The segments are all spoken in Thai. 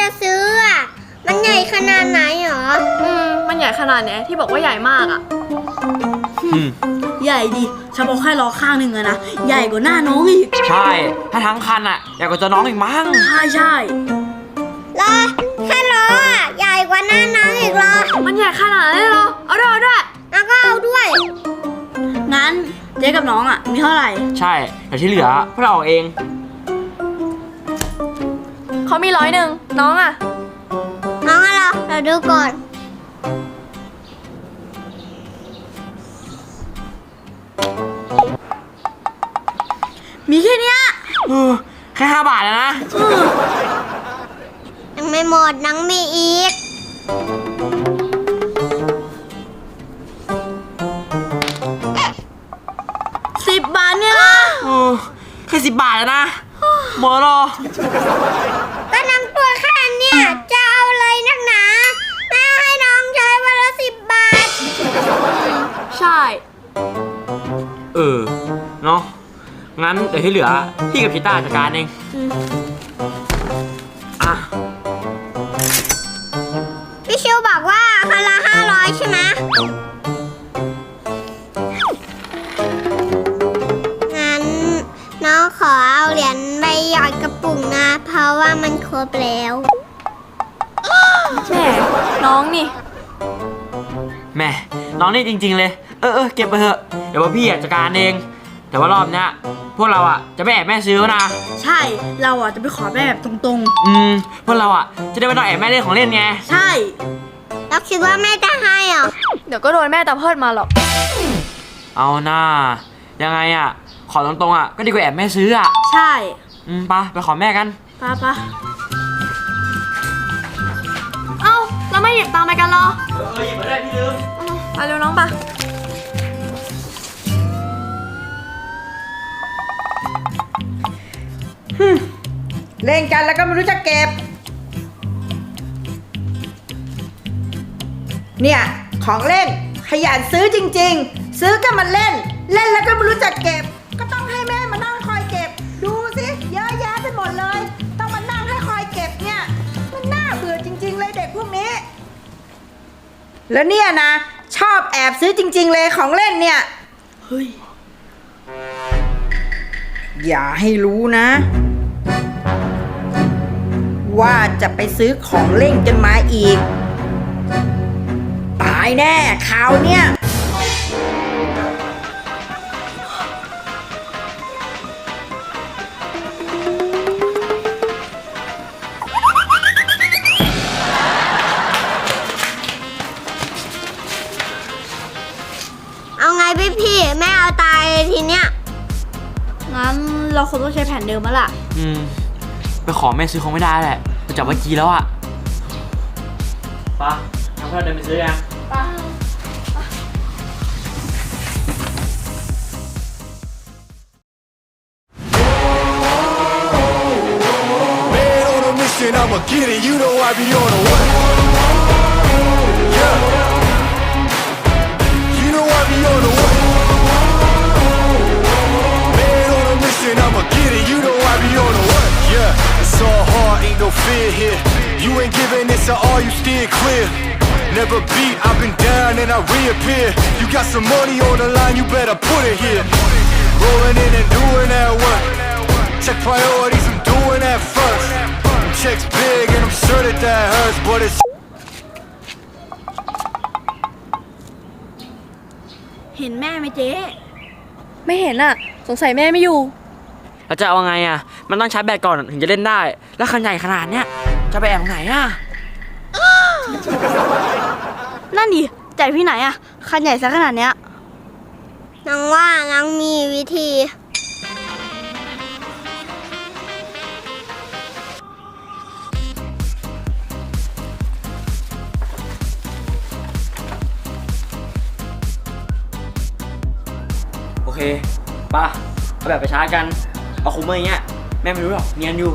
จะซื้ออะ มันใหญ่ขนาดไหนหรอ อืมมันใหญ่ขนาดเนี้ยที่บอกว่าใหญ่มากอะอืมใหญ่ดิฉันบอกแค่ล้อข้างหนึ่งอะนะ ใหญ่กว่าหน้าน้องอีก ใช่ ถ้าทั้งคันอะอยากกว่าตัวน้องอีกมั้ง ใช่ใช่ รอแค่ล้ออะ ใหญ่กว่าหน้าน้องอีกเหรอมันใหญ่ขนาดนี้นเลยเหรอ เอาด้วยเอาด้วยแล้วก็เอาด้วย งั้นเจ๊กับน้องอะมีเท่าไหร่ ใช่ แต่ที่เหลือพวกเราเอาเอง เขามีร้อยหนึ่งน้องอะน้องอะไรเราดูก่อน มีแค่เนี้ยเออแค่ห้าบาทแล้วนะ ยังไม่หมดนังมีอีก สิบบาทเนี่ยนะ เออแค่สิบบาทแล้วนะหมดแล้วเหรอ เออ เนาะ งั้นเดี๋ยวที่เหลือพี่กับชิต้าจัดการเองอะ พี่ชิวบอกว่าคนละห้าร้อยใช่ไหมงั้นน้องขอเอาเหรียญใบหยอดกระปุกนะ เพราะว่ามันครบแล้ว แหมน้องนี่ แม่น้องนี่จริง ๆ เลย เออเออเก็บไปเถอะ เดี๋ยวว่าพี่อะจัดการเอง แต่ว่ารอบเนี้ยพวกเราอะจะไม่แอบแม่ซื้อนะ ใช่ เราอะจะไปขอแม่แบบตรงอืม พวกเราอะจะได้ไม่ต้องแอบแม่เล่นของเล่นไง ๆ ใช่ แล้วคิดว่าแม่จะให้เหรอ เดี๋ยวก็โดนแม่ตาเพิดมาหรอก เอาหน้า ยังไงอะขอตรงๆอะก็ดีกว่าแอบแม่ซื้ออะใช่อืมไปะไปขอแม่กันปะปะเอ้า แล้วไม่หยิบตังค์ไปกันเหรอ เออหยิบมาได้พี่ลืมไปเร็วน้องปะเล่นกันแล้วก็ไม่รู้จะเก็บ เนี่ย ของเล่นขยันซื้อจริง ๆ ซื้อก็มาเล่น เล่นแล้วก็ไม่รู้จะเก็บ แล้วเนี่ยนะ ชอบแอบซื้อจริง ๆ เลยของเล่นเนี่ย เฮ้ย อย่าให้รู้นะ ว่าจะไปซื้อของเล่นกันมาอีก ตายแน่คราวเนี้ย ทีเนี้ย งั้นเราคงต้องใช้แผนเดิมแล้วล่ะ อืม ไปขอแม่ซื้อคงไม่ได้แหละไปจับเมื่อกี้แล้วอะไปะทำเพื่อนเดินไปซื้อยัง Man on a mission, I'ma get it. You know I be on a what? get it. You know I be on a what? Yeah. It's all hard, ain't no fear here. You ain't giving this at all, you steer clear. Never beat, I've been down and I reappear. You got some money on the line, you better put it here. Rolling in and doing that work. Check priorities, I'm doing that first. Them checks big and I'm sure that that hurts, but it's เห็นแม่ไหมเจ๊ ไม่เห็นอะสงสัยแม่ไม่อยู่ เราจะเอาไงอะมันต้องชาร์จแบตก่อนถึงจะเล่นได้ แล้วคันใหญ่ขนาดเนี้ยจะไปแอบไหนอะนั่นดิจ่ายพี่ไหนอะคันใหญ่ซะขนาดเนี้ยน้องว่าน้องมีวิธี โอเคไป่ะเอาแบบไปชาร์จกัน เอาคุ้มอย่างเงี้ยแม่ไม่รู้หรอกเนียนอยู่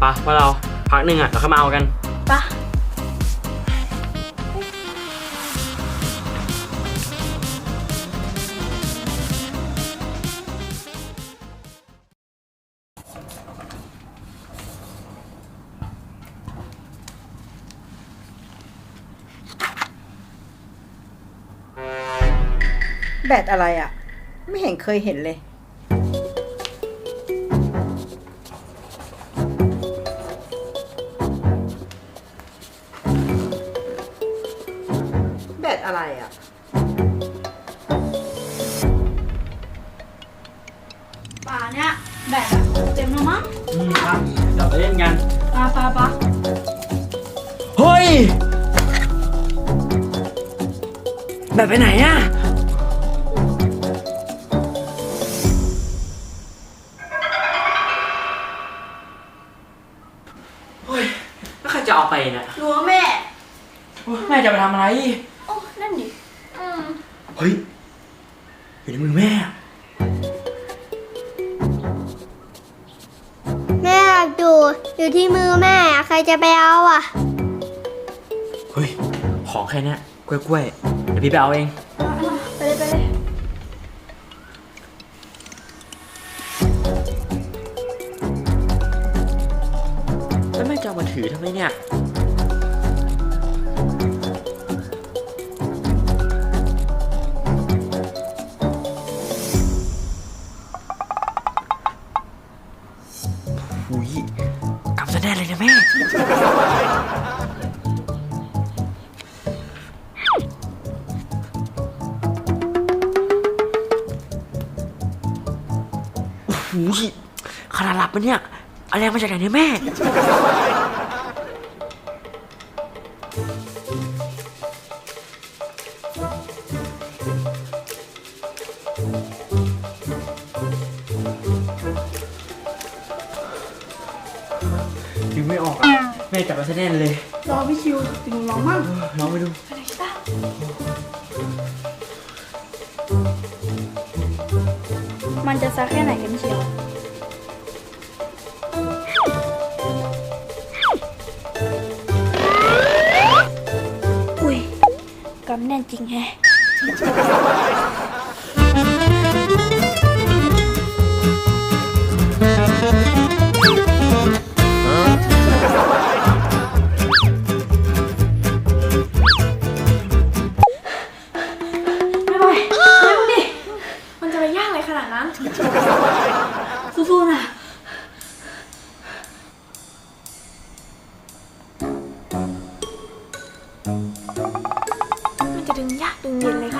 ไปะพวกเราพักหนึ่งอะเราเข้ามาเอากัน ปะ แบตอะไรอะ ไม่เห็นเคยเห็นเลย แบตอะไรอะ ป่าเนี่ยแบตอะเต็มแล้วมั้งอืมครับเดี๋ยวไปเล่นกัน ปาปาปาเฮ้ย แบบไปไหนอะ จะไปทำอะไร โอ้นั่นดิอืมเฮ้ย อยู่ในมือแม่อะแม่อยากดูอยู่ที่มือแม่ใครจะไปเอาอะ เฮ้ย ของแค่เนี้ยกล้วยๆเดี๋ยวพี่ไปเอาเอง ไปเลยไปเลยแล้วแม่จะเอามาถือทำไมเนี่ย ขนาดหลับปะเนี่ยอะไรมาจากไหนเนี่ยแม่ดึงไม่ออกอะแม่จับมาซะแน่นเลยรอพี่คิวถึงร้องมั่งลองไปดู มันจะซักแค่ไหนกันเชียว อุ้ยกำแน่นจริงแฮะ ดึงยากดึงเย็นเลยค่ะ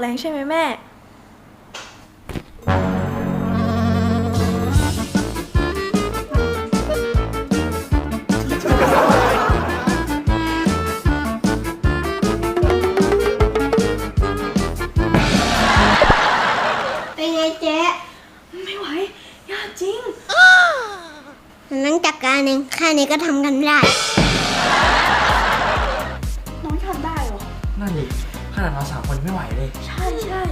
แรงใช่ไหมแม่ เป็นไงเจ๊ไม่ไหวยากจริง นั่งจัดการเองแค่นี้ก็ทำกันไม่ได้ น้องทำได้เหรอ นั่นดิข นาดเราสามคนไม่ไหวเลย ใช่ใช่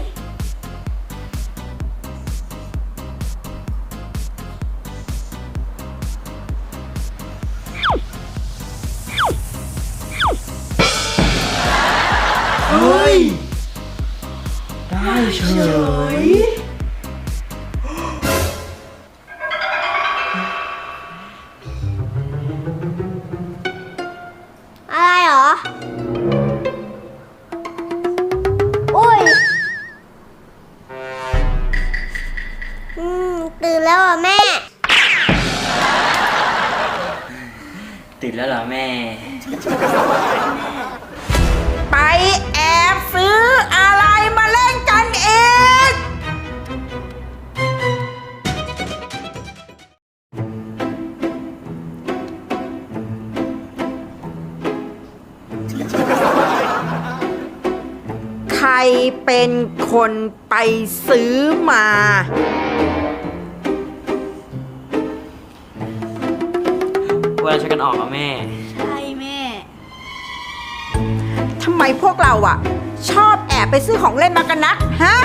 เฮ้ย ได้เฉย ตื่นแล้วเหรอะแม่ ตื่นแล้วเหรอแม่ ไปแอบซื้ออะไรมาเล่นกันเองใครเป็นคนไปซื้อมา เวลาช่วยกันออกอะแม่ ใช่แม่ ทำไมพวกเราอะชอบแอบไปซื้อของเล่นมากันนักฮะ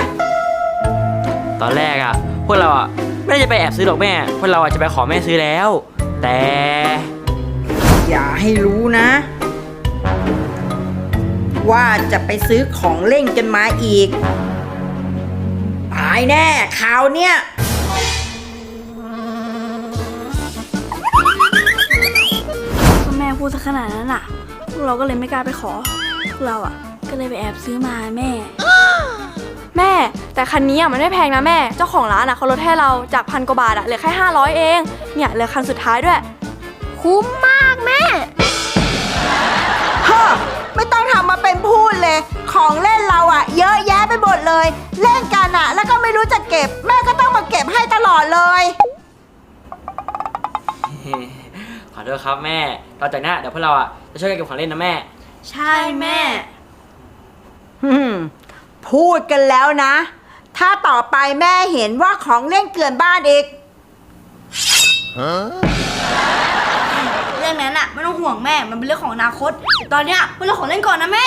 ตอนแรกอะพวกเราอะไม่ได้จะไปแอบซื้อหรอกแม่ พวกเราอะจะไปขอแม่ซื้อแล้ว แต่ อย่าให้รู้นะ ว่าจะไปซื้อของเล่นกันมาอีก ตายแน่คราวเนี้ย พูดซะขนาดนั้นอะ พวกเราก็เลยไม่กล้าไปขอ พวกเราอะ ก็เลยไปแอบซื้อมาแม่ แม่ แต่คันนี้อะมันไม่แพงนะแม่ เจ้าของร้านอะเขาลดให้เราจากพันกว่าบาทอะเหลือแค่ 500 เอง เนี่ยเหลือคันสุดท้ายด้วย คุ้มมากแม่ เฮ้อไม่ต้องทำมาเป็นพูดเลย ของเล่นเราอะเยอะแยะไปหมดเลย เล่นกันอะแล้วก็ไม่รู้จะเก็บ แม่ก็ต้องมาเก็บ ครับแม่ต่อจากนี้เดี๋ยวพวกเราอะจะช่วยกันเก็บของเล่นนะแม่ ใช่แม่พูดกันแล้วนะ ถ้าต่อไปแม่เห็นว่าของเล่นเกลื่อนบ้านอีก เรื่องนั้นอะไม่ต้องห่วงแม่ มันเป็นเรื่องของอนาคต ตอนเนี้ยเป็นเรื่องของเล่นก่อนนะแม่